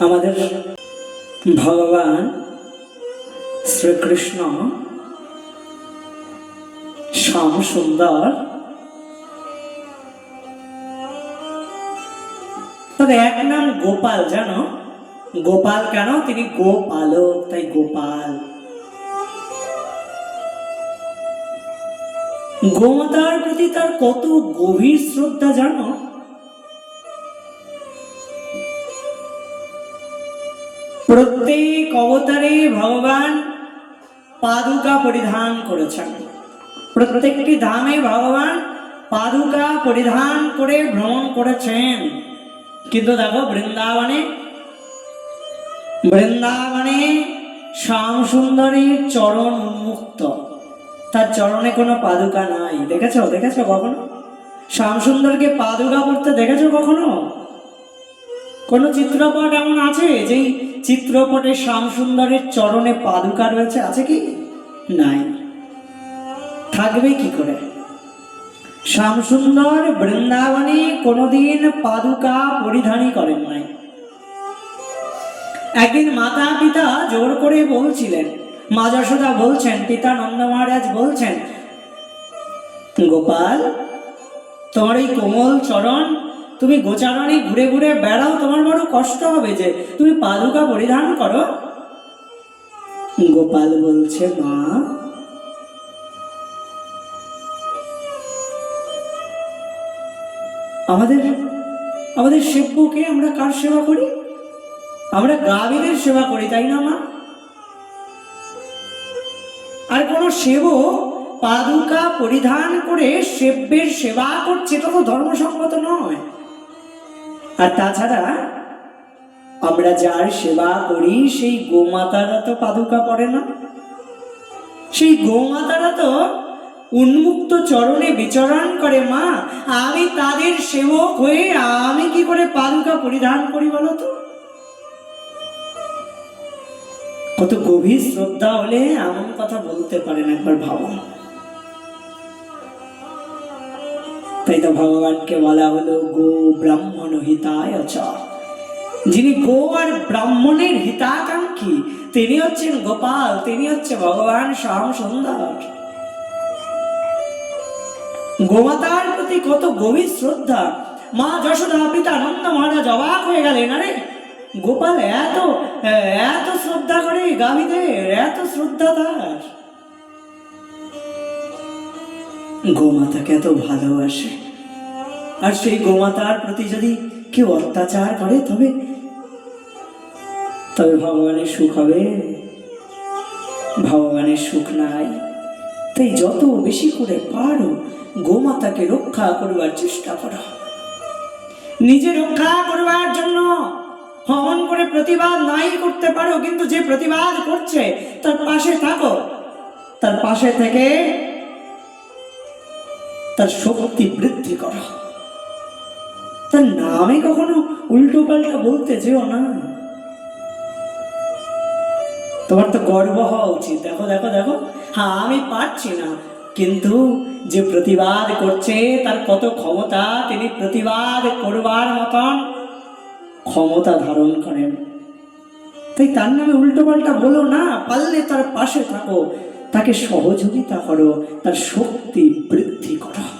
আমাদের ভগবান শ্রীকৃষ্ণ শ্যাম সুন্দর। তবে এক নাম গোপাল, জানো? গোপাল কেন? তিনি গোপালক, তাই গোপাল। গোমাতার প্রতি তার কত গভীর শ্রদ্ধা, জানো? প্রত্যেক অবতারে ভগবান পাদুকা পরিধান করেছেন। প্রত্যেকটি ধামে ভগবান পাদুকা পরিধান করে ভ্রমণ করেছেন। কিন্তু দেখো, বৃন্দাবনে বৃন্দাবনে শ্যাম সুন্দরীর চরণ উন্মুক্ত। তার চরণে কোনো পাদুকা নাই। দেখেছ? দেখেছ কখনো? শ্যাম সুন্দরকে পাদুকা পড়তে দেখেছ কখনো? কোন চিত্রপট এমন আছে যেই চিত্রপটে শ্যাম সুন্দরের চরণে পাদুকা রয়েছে? আছে কি? নাই। থাকবে কি করে? শ্যাম সুন্দর বৃন্দাবনে কোনোদিন পাদুকা পরিধানই করেন নাই। একদিন মাতা পিতা জোর করে বলছিলেন, মা যশোদা বলছেন, পিতা নন্দ মহারাজ বলছেন, গোপাল, তোমার এই কোমল চরণ তুমি গোচারণে ঘুরে ঘুরে বেড়াও, তোমার বড় কষ্ট হবে যে তুমি পাদুকা পরিধান করো। গোপাল বলছে, মা, আমাদের আমাদের সেব্যকে আমরা কার সেবা করি? আমরা গাভীদের সেবা করি, তাই না, মা? আর কোন সেব পাদুকা পরিধান করে সেব্যের সেবা করছে তো ধর্মসম্মত নয়। আর তাছাড়া আমরা যার সেবা করি, সেই গোমাতারা তো পাদুকা পড়ে না। সেই গোমাতারা তো উন্মুক্ত চরণে বিচরণ করে, মা। আমি তাদের সেবক হয়ে আমি কি করে পাদুকা পরিধান করি বলো তো? কত গভীর শ্রদ্ধা হলে এমন কথা বলতে পারেন একবার ভাবো তাই তো ভগবানকে বলা হলো গো ব্রাহ্মণ হিতায় চ। যিনি গো আর ব্রাহ্মণের হিতাকাঙ্ক্ষী, তিনি হচ্ছেন গোপাল, তিনি হচ্ছে ভগবান শ্যাম সুন্দর। গোমাতার প্রতি কত গভীর শ্রদ্ধা। মা যশোদা, পিতা নন্দ মহারাজ অবাক হয়ে গেলেন, আরে, গোপাল এত এত শ্রদ্ধা করে গাভীদের, এত শ্রদ্ধা তার। গোমাতাকে এত ভালোবাসে। আর সেই গোমাতার প্রতি যদি কেউ অত্যাচার করে, তবে তবে ভগবানের সুখ হবে। ভগবানের সুখ নাই। তাই যত বেশি করে পারো, গোমাতাকে রক্ষা করবার চেষ্টা করো। নিজে রক্ষা করবার জন্য হমন করে প্রতিবাদ নাই করতে পারো, কিন্তু যে প্রতিবাদ করছে, তার পাশে থাকো। তার পাশে থেকে তার শক্তি বৃদ্ধি করো। তার নামে কখনো উল্টো পাল্টা বলতে যেও না। তোমার তো গর্ব হওয়া উচিত। দেখো দেখো দেখো। হ্যাঁ আমি পারছি না। কিন্তু যে প্রতিবাদ করছে, তার কত ক্ষমতা তিনি প্রতিবাদ করবার মতন ক্ষমতা ধারণ করেন। তাই তার নামে উল্টো পাল্টা বলো না, পারলে তার পাশে থাকো। তাকে সহযোগিতা করো তার শক্তি বৃদ্ধি করো।